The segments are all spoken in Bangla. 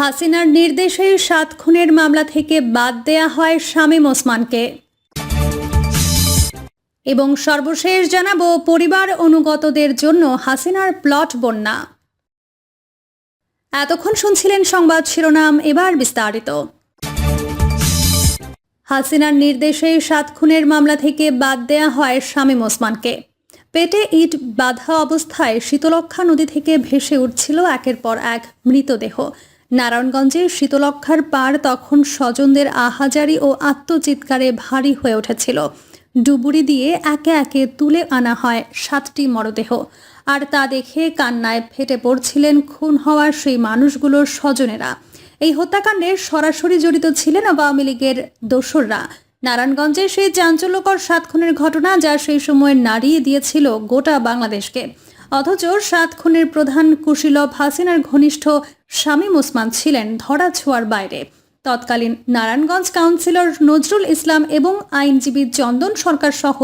হাসিনার নির্দেশে সাত খুনের মামলা থেকে বাদ দেয়া হয় শামীম ওসমানকে। এবং সর্বশেষ জানাব, পরিবার অনুগতদের জন্য হাসিনার প্লট বন্যা। এতক্ষণ শুনছিলেন সংবাদ শিরোনাম, এবার বিস্তারিত। হাসিনার নির্দেশে সাত খুনের মামলা থেকে বাদ দেয়া হয় শামীম ওসমানকে। পেটে ইট বাঁধা অবস্থায় শীতলক্ষা নদী থেকে ভেসে উঠছিল একের পর এক মৃতদেহ। নারায়ণগঞ্জের শীতলক্ষার পার তখন স্বজনদের আহাজারি ও আত্মচিৎকারে ভারী হয়ে উঠেছিল। ডুবুরি দিয়ে একে একে তুলে আনা হয় সাতটি মরদেহ। আর তা দেখে কান্নায় ফেটে পড়ছিলেন, খুন হওয়ার সেই মানুষগুলোর স্বজনেরা। এই হত্যাকাণ্ডে সরাসরি জড়িত ছিলেন আওয়ামী লীগের দোসররা। নারায়ণগঞ্জে সেই চাঞ্চল্যকর সাত খুনের ঘটনা যা সেই সময় নাড়িয়ে দিয়েছিল গোটা বাংলাদেশকে। অথচ সাত খুনের প্রধান কুশীলভ হাসিনার ঘনিষ্ঠ শামীম ওসমান ছিলেন ধরা ছোঁয়ার বাইরে। তৎকালীন নারায়ণগঞ্জ কাউন্সিলর নজরুল ইসলাম এবং আইনজীবী চন্দন সরকার সহ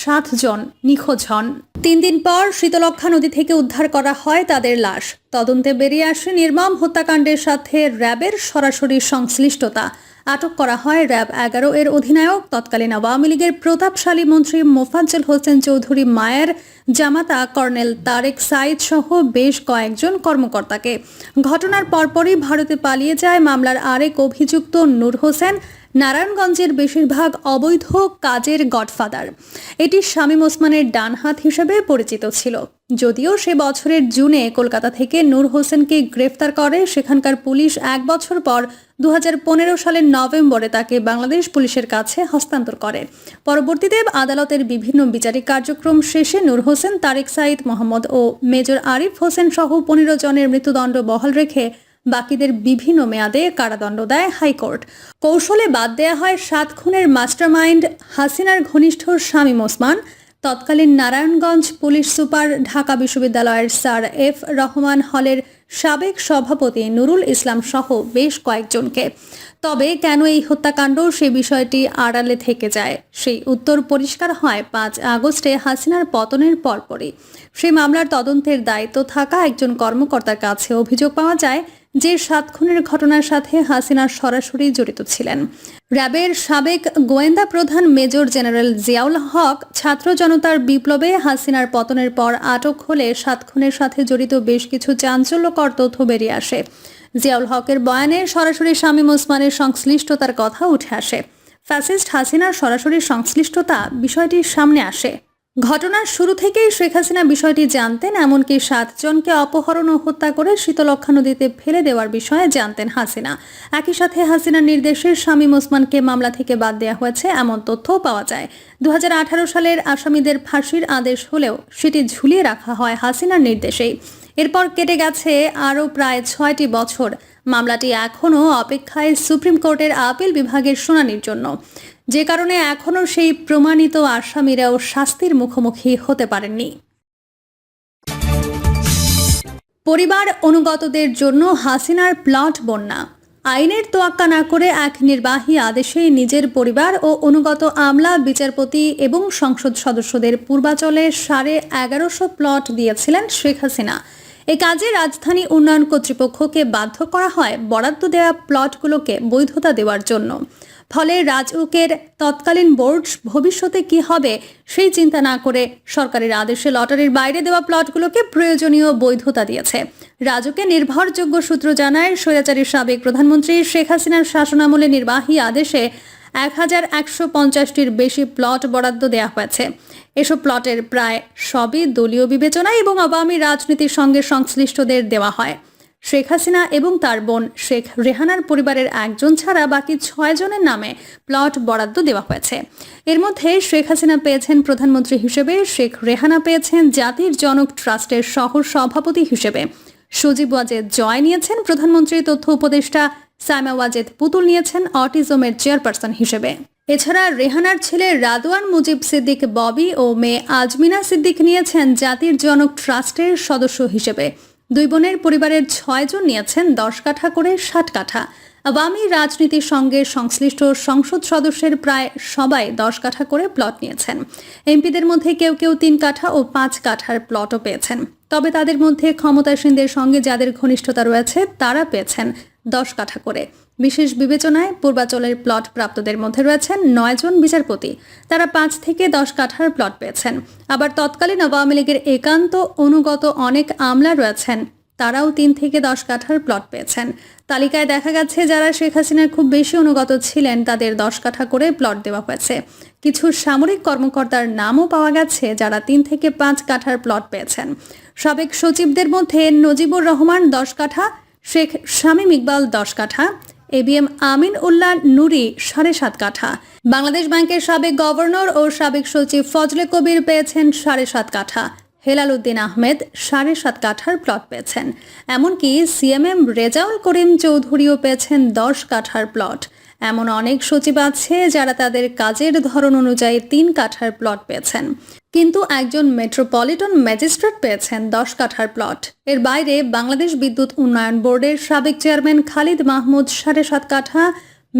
সাতজন নিখোঁজ হন। তিন দিন পর শীতলক্ষা নদী থেকে উদ্ধার করা হয় তাদের লাশ। তদন্তে বেরিয়ে আসে নির্মম হত্যাকাণ্ডের সাথে র্যাবের সরাসরি সংশ্লিষ্টতা। আটক করা হয় র্যাব এগারো এর অধিনায়ক। তৎকালীন আওয়ামী লীগের প্রতাপশালী মন্ত্রী মোফাজ্জল হোসেন চৌধুরী মায়ের জামাতা কর্নেল তারেক সাইদ সহ বেশ কয়েকজন কর্মকর্তাকে। ঘটনার পরপরই ভারতে পালিয়ে যায় মামলার আরেক অভিযুক্ত নূর হোসেন। নারায়ণগঞ্জের বেশিরভাগ অবৈধ কাজের গডফাদার। এটি শামীম ওসমানের ডান হাত হিসেবে পরিচিত ছিল। যদিও সে বছরের জুনে কলকাতা থেকে নূর হোসেনকে গ্রেফতার করে, সেখানকার পুলিশ এক বছর পর দু হাজার পনেরো সালের নভেম্বরে তাকে বাংলাদেশ পুলিশের কাছে হস্তান্তর করে। পরবর্তীতে আদালতের বিভিন্ন বিচারিক কার্যক্রম শেষে নূর হোসেন, তারেক সাইদ মোহাম্মদ ও মেজর আরিফ হোসেন সহ পনেরো জনের মৃত্যুদণ্ড বহাল রেখে বাকিদের বিভিন্ন মেয়াদে কারাদণ্ড দেয় হাইকোর্ট। কৌশলে বাদ দেয়া হয় সাত খুনের মাস্টারমাইন্ড হাসিনার ঘনিষ্ঠ শামীম ওসমান। তৎকালীন নারায়ণগঞ্জ পুলিশ সুপার ঢাকা বিশ্ববিদ্যালয়ের স্যার এফ রহমান হলের সাবেক সভাপতি নুরুল ইসলাম সহ বেশ কয়েকজনকে। তবে কেন এই হত্যাকাণ্ড? সে বিষয়টি আড়ালে থেকে যায়। সেই উত্তর পরিষ্কার হয় পাঁচ আগস্টে হাসিনার পতনের পরপরই। সেই মামলার তদন্তের দায়িত্ব থাকা একজন কর্মকর্তার কাছে অভিযোগ পাওয়া যায়, যে সাত খুনের ঘটনার সাথে হাসিনা সরাসরি জড়িত ছিলেন। র্যাবের সাবেক গোয়েন্দা প্রধান মেজর জেনারেল জিয়াউল হক ছাত্র জনতার বিপ্লবে হাসিনার পতনের পর আটক হলে সাত খুনের সাথে জড়িত বেশ কিছু চাঞ্চল্যকর তথ্য বেরিয়ে আসে। জিয়াউল হকের বয়ানে সরাসরি শামীম ওসমানের সংশ্লিষ্টতার কথা উঠে আসে। ফ্যাসিস্ট হাসিনার সরাসরি সংশ্লিষ্টতা বিষয়টির সামনে আসে। ঘটনার শুরু থেকেই শেখ হাসিনা বিষয়টি জানতেন, এমনকি সাতজনকে অপহরণ ও হত্যা করে শীতলক্ষা নদীতে ফেলে দেওয়ার বিষয়ে জানতেন হাসিনা। একই সাথে হাসিনার নির্দেশে শামীম ওসমানকে মামলা থেকে বাদ দেওয়া হয়েছে, এমন তথ্যও পাওয়া যায়। দু হাজার আঠারো সালের আসামিদের ফাঁসির আদেশ হলেও সেটি ঝুলিয়ে রাখা হয় হাসিনার নির্দেশেই। এরপর কেটে গেছে আরও প্রায় ছয়টি বছর। মামলাটি এখনও অপেক্ষায় সুপ্রিম কোর্টের আপিল বিভাগের শুনানির জন্য। যে কারণে এখনও সেই প্রমাণিত আসামিরাও শাস্তির মুখোমুখি হতে পারেননি। পরিবার অনুগতদের জন্য হাসিনার প্লট বন্যা। আইনের তোয়াক্কা না করে এক নির্বাহী আদেশে নিজের পরিবার ও অনুগত আমলা, বিচারপতি এবং সংসদ সদস্যদের পূর্বাচলে সাড়ে এগারোশো প্লট দিয়েছিলেন শেখ হাসিনা। এ কাজে রাজধানী উন্নয়ন কর্তৃপক্ষকে বাধ্য করা হয় বরাদ্দ দেওয়া প্লটগুলোকে বৈধতা দেওয়ার জন্য। ফলে রাজউকের তৎকালীন বোর্ড ভবিষ্যতে কি হবে সেই চিন্তা না করে সরকারের আদেশে লটারির বাইরে দেওয়া প্লটগুলোকে প্রয়োজনীয় বৈধতা দিয়েছে। রাজুকে নির্ভরযোগ্য সূত্র জানায়, স্বৈরাচারী সাবেক প্রধানমন্ত্রী শেখ হাসিনার শাসনামলে নির্বাহী আদেশে এক হাজার একশো পঞ্চাশটির বেশি প্লট বরাদ্দ দেওয়া হয়েছে। এসব প্লটের প্রায় সবই দলীয় বিবেচনা এবং আওয়ামী রাজনীতির সঙ্গে সংশ্লিষ্টদের দেওয়া হয়। শেখ হাসিনা এবং তার বোন শেখ রেহানার পরিবারের একজন ছাড়া বাকি ছয় জনের নামে প্লট বরাদ্দ দেওয়া হয়েছে। এর মধ্যে শেখ হাসিনা পেয়েছেন প্রধানমন্ত্রী হিসেবে, শেখ রেহানা পেয়েছেন জাতির জনক ট্রাস্টের সহ সভাপতি হিসেবে। সজীব ওয়াজেদ জয় নিয়েছেন প্রধানমন্ত্রী তথ্য উপদেষ্টা সাইমা ওয়াজেদ পুতুল নিয়েছেন অটিজমের চেয়ারপারসন হিসেবে। এছাড়া রেহানার ছেলে রাদওয়ান মুজিব সিদ্দিক, ববি ও মেয়ে আজমিনা সিদ্দিক নিয়েছেন জাতির জনক ট্রাস্টের সদস্য হিসেবে। দুই বোনের পরিবারের ছয়জন নিয়েছেন দশ কাঠা করে ষাট কাঠা। আওয়ামী রাজনীতির সঙ্গে সংশ্লিষ্ট সংসদ সদস্যের প্রায় সবাই দশ কাঠা করে প্লট নিয়েছেন। এমপিদের মধ্যে কেউ কেউ তিন কাঠা ও পাঁচ কাঠার প্লটও পেয়েছেন। তবে তাদের মধ্যে ক্ষমতাসীনদের সঙ্গে যাদের ঘনিষ্ঠতা রয়েছে, তারা পেয়েছেন দশ কাঠা করে। বিশেষ বিবেচনায় পূর্বাচলের প্লট প্রাপ্তদের মধ্যে রয়েছেন নয়জন বিচারপতি। তারা পাঁচ থেকে দশ কাঠার প্লট পেয়েছেন। আবার তৎকালীন আওয়ামী লীগের একান্ত, অনুগত অনেক আমলা রয়েছেন। তারাও তিন থেকে দশ কাঠার প্লট পেয়েছেন। তালিকায় দেখা গেছে, যারা শেখ হাসিনার খুব বেশি অনুগত ছিলেন, তাদের দশ কাঠা করে প্লট দেওয়া হয়েছে। কিছু সামরিক কর্মকর্তার নামও পাওয়া গেছে, যারা তিন থেকে পাঁচ কাঠার প্লট পেয়েছেন। সাবেক সচিবদের মধ্যে নজিবুর রহমান দশ কাঠা শেখ শামীম ইকবাল দশ কাঠা এবিএম আমিন উল্লাহ নুরি সাড়ে সাত কাঠা। বাংলাদেশ ব্যাংকের সাবেক গভর্নর ও সাবেক সচিব ফজলে কবির পেয়েছেন সাড়ে সাত কাঠা। হেলাল উদ্দিন আহমেদ সাড়ে সাত কাঠার প্লট পেয়েছেন। এমনকি সিএমএম রেজাউল করিম চৌধুরীও পেয়েছেন দশ কাঠার প্লট এমন অনেক সচিব আছে যারা তাদের কাজের ধরন অনুযায়ী তিন কাঠার প্লট পেয়েছেন। কিন্তু একজন মেট্রোপলিটন ম্যাজিস্ট্রেট পেয়েছেন দশ কাঠার প্লট। এর বাইরে বাংলাদেশ বিদ্যুৎ উন্নয়ন বোর্ডের সাবেক চেয়ারম্যান খালিদ মাহমুদ সাড়ে সাত কাঠা,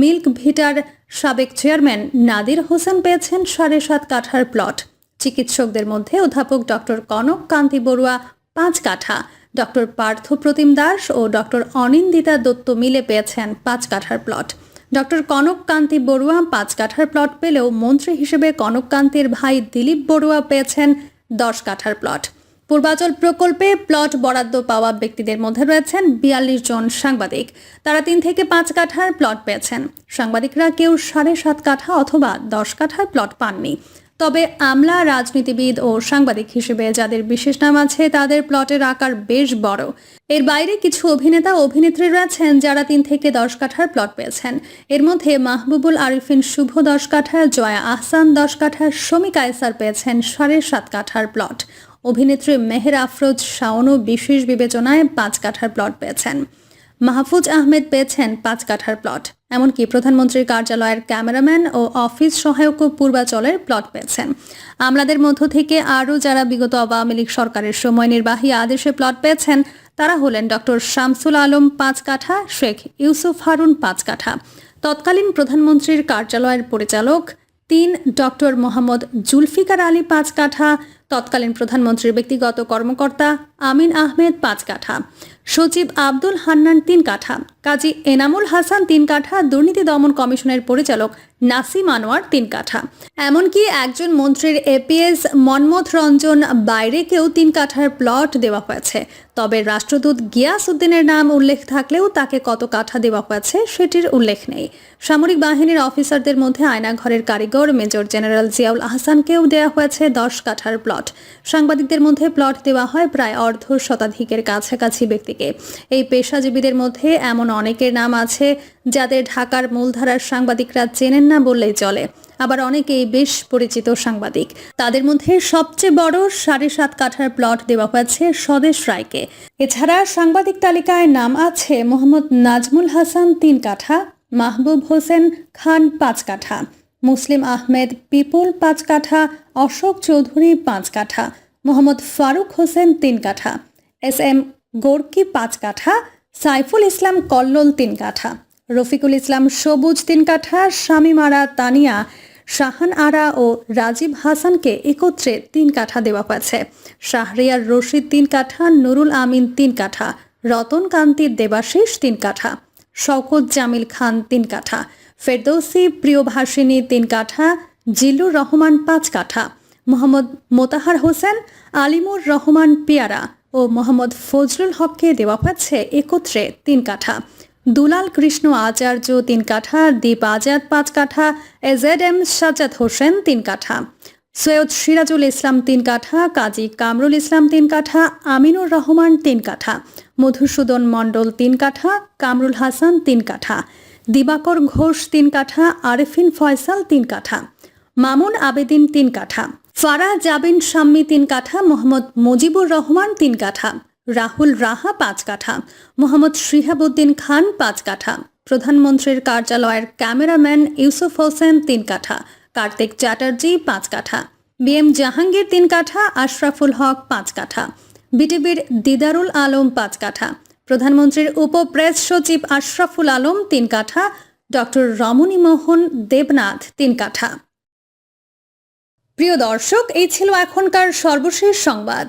মিল্ক ভিটার সাবেক চেয়ারম্যান নাদির হোসেন পেয়েছেন সাড়ে সাত কাঠার প্লট। চিকিৎসকদের মধ্যে অধ্যাপক ডক্টর কনক কান্তি বড়ুয়া পাঁচ কাঠা ডক্টর পার্থ প্রতিম দাস ও ডক্টর অনিন্দিতা দত্ত মিলে পেয়েছেন পাঁচ কাঠার প্লট। ডক্টর কনক কান্তি বড়ুয়া পাঁচ কাঠার প্লট পেলেও মন্ত্রী হিসেবে কনক কান্তির ভাই দিলীপ বড়ুয়া পেয়েছেন দশ কাঠার প্লট। পূর্বাচল প্রকল্পে প্লট বরাদ্দ পাওয়া ব্যক্তিদের মধ্যে রয়েছেন বিয়াল্লিশ জন সাংবাদিক। তারা তিন থেকে পাঁচ কাঠার প্লট পেয়েছেন। সাংবাদিকরা কেউ সাড়ে সাত কাঠা অথবা দশ কাঠার প্লট পাননি। তবে আমলা রাজনীতিবিদ ও সাংবাদিক হিসেবে যাদের বিশেষ নাম আছে, তাদের প্লটের আকার বেশ বড়। এর বাইরে কিছু অভিনেতা অভিনেত্রী রয়েছেন যারা তিন থেকে দশ কাঠার প্লট পেয়েছেন। এর মধ্যে মাহবুবুল আরিফিন শুভ দশ কাঠা, জয়া আহসান দশ কাঠা শমী কায়সার পেয়েছেন সাড়ে সাত কাঠার প্লট। অভিনেত্রী মেহের আফরোজ শাওনও বিশেষ বিবেচনায় পাঁচ কাঠার প্লট পেয়েছেন। মাহফুজ আহমেদ পেয়েছেন পাঁচ কাঠার প্লট। এমনকি প্রধানমন্ত্রীর কার্যালয়ের ক্যামেরাম্যান ও অফিস সহায়কও পূর্বাচলের প্লট পেয়েছেন। আমলাদের মধ্য থেকে আরও যারা বিগত আওয়ামী লীগ সরকারের সময় নির্বাহী আদেশে প্লট পেয়েছেন, তারা হলেন ডক্টর শামসুল আলম পাঁচ কাঠা, শেখ ইউসুফ হারুন পাঁচ কাঠা। তৎকালীন প্রধানমন্ত্রীর কার্যালয়ের পরিচালক তিন ডক্টর মোহাম্মদ জুলফিকার আলী পাঁচ কাঠা তৎকালীন প্রধানমন্ত্রীর ব্যক্তিগত কর্মকর্তা আমিন আহমেদ পাঁচ কাঠা, সচিব আব্দুল হান্নান তিন কাঠা, কাজী এনামুল হাসান তিন কাঠা, দুর্নীতি দমন কমিশনের পরিচালক নাসিম আনোয়ার তিন কাঠা। এমনকি একজন মন্ত্রীর এপিএস মনমোথ রঞ্জন বাইরেকেও তিন কাঠার প্লট দেওয়া হয়েছে। তবে রাষ্ট্রদূত গিয়াস উদ্দিনের নাম উল্লেখ থাকলেও তাকে কত কাঠা দেওয়া হয়েছে সেটির উল্লেখ নেই। সামরিক বাহিনীর অফিসারদের মধ্যে আয়নাঘরের কারিগর মেজর জেনারেল জিয়াউল আহসানকেও দেওয়া হয়েছে দশ কাঠার প্লট। সাংবাদিকদের মধ্যে প্লট দেওয়া হয় প্রায় অর্ধ শতাধিকের কাছাকাছি ব্যক্তিকে। এই পেশাজীবীদের মধ্যে এমন অনেকের নাম আছে যাদের ঢাকার মূলধারার সাংবাদিকরা চেনেন না বললেই চলে। আবার অনেকেই বেশ পরিচিত সাংবাদিক। তাদের মধ্যে সবচেয়ে বড় সাড়ে সাত কাঠার প্লট দেওয়া হয়েছে স্বদেশ রায়কে। এছাড়া সাংবাদিক তালিকায় নাম আছে মোহাম্মদ নাজমুল হাসান তিন কাঠা, মাহবুব হোসেন খান পাঁচ কাঠা, মুসলিম আহমেদ পিপুল পাঁচ কাঠা, অশোক চৌধুরী পাঁচ কাঠা, মোহাম্মদ ফারুক হোসেন তিন কাঠা, এস এম গোর্কি পাঁচ কাঠা, সাইফুল ইসলাম কল্লোল তিন কাঠা, রফিকুল ইসলাম সবুজ তিন কাঠা আরা তানিয়া শাহান আরা ও রাজীব হাসানকে একত্রে তিন কাঠা দেওয়া হয়েছে। শাহরিয়ার রশিদ তিন কাঠা, নুরুল আমিন তিন কাঠা, রতন কান্তি দেবাশিস তিন কাঠা, শওকত জামিল খান তিন কাঠা, ফেরদৌসি প্রিয়ভাষিনী তিন কাঠা জিলুর রহমান পাঁচ কাঠা, মোহাম্মদ মোতাহার হোসেন, আলিমুর রহমান পিয়ারা ও মোহাম্মদ ফজলুল হককে দেওয়া হয়েছে একত্রে তিন কাঠা। দুলাল কৃষ্ণ আচার্য তিন কাঠা দীপ আজাদ পাঁচ কাঠা এজেড এম সাজ্জাদ হোসেন তিন কাঠা সৈয়দ সিরাজুল ইসলাম তিন কাঠা কাজী কামরুল ইসলাম তিন কাঠা আমিনুর রহমান তিন কাঠা মধুসূদন মণ্ডল তিন কাঠা কামরুল হাসান তিন কাঠা দিবাকর ঘোষ তিন কাঠা আরেফিন ফয়সাল তিন কাঠা মামুন আবেদিন তিন কাঠা ফারাহ জাবিন শাম্মী তিন কাঠা মোহাম্মদ মুজিবুর রহমান তিন কাঠা রাহুল রাহা পাঁচ কাঠা, মোহাম্মদ শিহাবুদ্দিন খান পাঁচ কাঠা, প্রধানমন্ত্রীর কার্যালয়ের ক্যামেরাম্যান ইউসুফ হোসেন তিন কাঠা, কার্তিক চ্যাটার্জি পাঁচ কাঠা, বি এম জাহাঙ্গীর তিন কাঠা, আশরাফুল হক পাঁচ কাঠা, বিটিভির দিদারুল আলম পাঁচ কাঠা, প্রধানমন্ত্রীর উপ প্রেস সচিব আশরাফুল আলম তিন কাঠা, ডক্টর রমণী মোহন দেবনাথ তিন কাঠা। প্রিয় দর্শক, এই ছিল এখনকার সর্বশেষ সংবাদ।